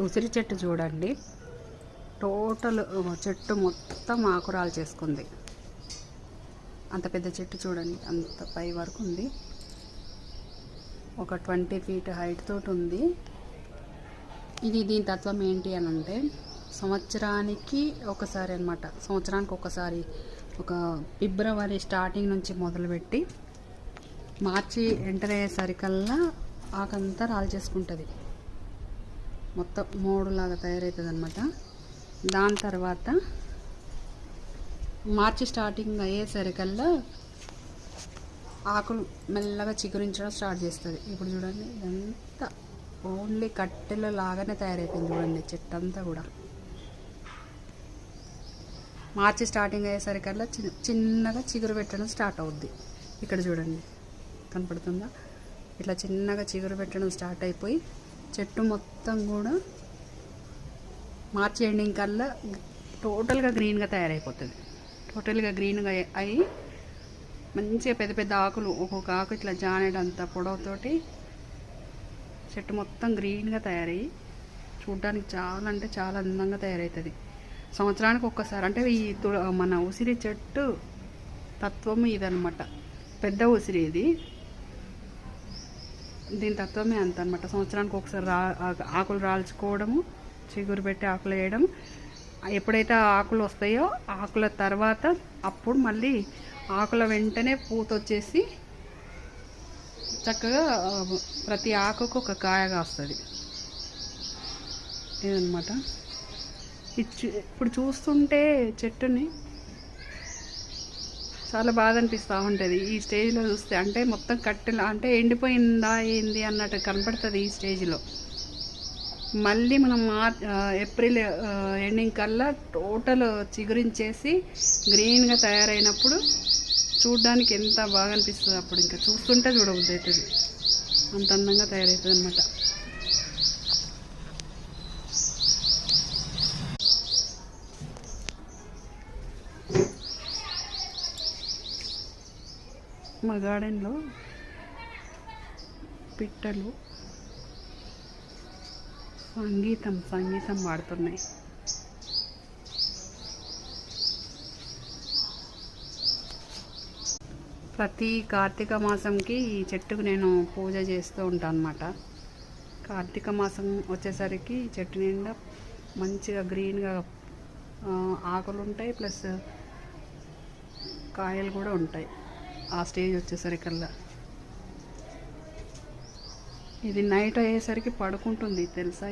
ఉసిరి చెట్టు చూడండి. టోటల్ చెట్టు మొత్తం ఆకురాలు చేసుకుంది. అంత పెద్ద చెట్టు చూడండి. అంత పై వరకు ఉంది. ఒక ట్వంటీ ఫీట్ హైట్ తోటి ఉంది. ఇది దీని తత్వం ఏంటి అని అంటే సంవత్సరానికి ఒకసారి అనమాట సంవత్సరానికి ఒకసారి ఒక ఫిబ్రవరి స్టార్టింగ్ నుంచి మొదలుపెట్టి మార్చి ఎంటర్ అయ్యేసరికల్లా ఆకంతా రాలు చేసుకుంటుంది. మొత్తం మోడులాగా తయారవుతుంది అనమాట దాని తర్వాత మార్చి స్టార్టింగ్ అయ్యేసరికల్లా ఆకులు మెల్లగా చిగురించడం స్టార్ట్ చేస్తుంది. ఇప్పుడు చూడండి ఇదంతా ఓన్లీ కట్టెల లాగానే తయారైపోయింది చూడండి చెట్టు అంతా కూడా. మార్చి స్టార్టింగ్ అయ్యేసరికల్లా చిన్న చిన్నగా చిగురు పెట్టడం స్టార్ట్ అవుద్ది. ఇక్కడ చూడండి కనపడుతుందా? ఇట్లా చిన్నగా చిగురు పెట్టడం స్టార్ట్ అయిపోయి చెట్టు మొత్తం కూడా మార్చి ఎండింగ్ కల్లా టోటల్గా గ్రీన్గా తయారైపోతుంది. టోటల్గా గ్రీన్గా అయ్యి మంచిగా పెద్ద పెద్ద ఆకులు ఒక్కొక్క ఆకు ఇట్లా జానేటంత పొడవుతోటి చెట్టు మొత్తం గ్రీన్గా తయారయ్యి చూడ్డానికి చాలా అంటే చాలా అందంగా తయారవుతుంది సంవత్సరానికి ఒక్కసారి అంటే ఈ మన ఉసిరి చెట్టు తత్వము ఇదనమాట పెద్ద ఉసిరి ఇది. దీని తత్వమే అంత అనమాట సంవత్సరానికి ఒకసారి రా ఆకులు రాల్చుకోవడము చిగురు పెట్టి ఆకులు వేయడం. ఎప్పుడైతే ఆకులు వస్తాయో ఆకుల తర్వాత అప్పుడు మళ్ళీ ఆకుల వెంటనే పూత వచ్చేసి చక్కగా ప్రతి ఆకుకు ఒక కాయగా వస్తుంది ఇదనమాట ఇప్పుడు చూస్తుంటే చెట్టుని చాలా బాధ అనిపిస్తూ ఉంటుంది. ఈ స్టేజ్లో చూస్తే అంటే మొత్తం కట్టెలు అంటే ఎండిపోయిందా ఏంది అన్నట్టు కనపడుతుంది ఈ స్టేజ్లో. మళ్ళీ మనం మార్ ఏప్రిల్ ఎండింగ్ కల్లా టోటల్ చిగురించేసి గ్రీన్గా తయారైనప్పుడు చూడడానికి ఎంత బాగా అనిపిస్తుంది అప్పుడు ఇంకా. చూస్తుంటే చూడబుద్ధి అవుతుంది అంత అందంగా తయారవుతుంది అనమాట మా గార్డెన్లో పిట్టలు సంగీతం సంగీతం పాడుతున్నాయి ప్రతి కార్తీక మాసంకి ఈ చెట్టుకు నేను పూజ చేస్తూ ఉంటాను అనమాట కార్తీక మాసం వచ్చేసరికి చెట్టు నిండా మంచిగా గ్రీన్గా ఆకులు ఉంటాయి ప్లస్ కాయలు కూడా ఉంటాయి. ఆ స్టేజ్ వచ్చేసరికల్లా. ఇది నైట్ అయ్యేసరికి పడుకుంటుంది తెలుసా?